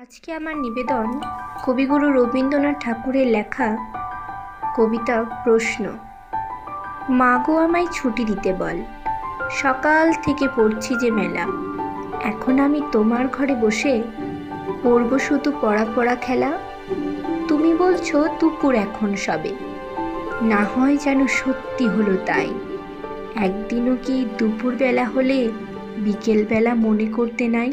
আজকে আমার নিবেদন কবিগুরু রবীন্দ্রনাথ ঠাকুরের লেখা কবিতা প্রশ্ন। মা গো আমায় ছুটি দিতে বল। সকাল থেকে পড়ছি যে মেলা। এখন আমি তোমার ঘরে বসে পড়ব শুধু পড়া পড়া খেলা। তুমি বলছো দুপুর এখন সবে। না হয় যেন সত্যি হলো তাই। একদিনও কি দুপুরবেলা হলে বিকেলবেলা মনে করতে নাই?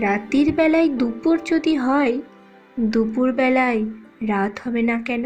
রাতের বেলায় দুপুর যদি হয় দুপুর বেলায় রাত হবে না কেন?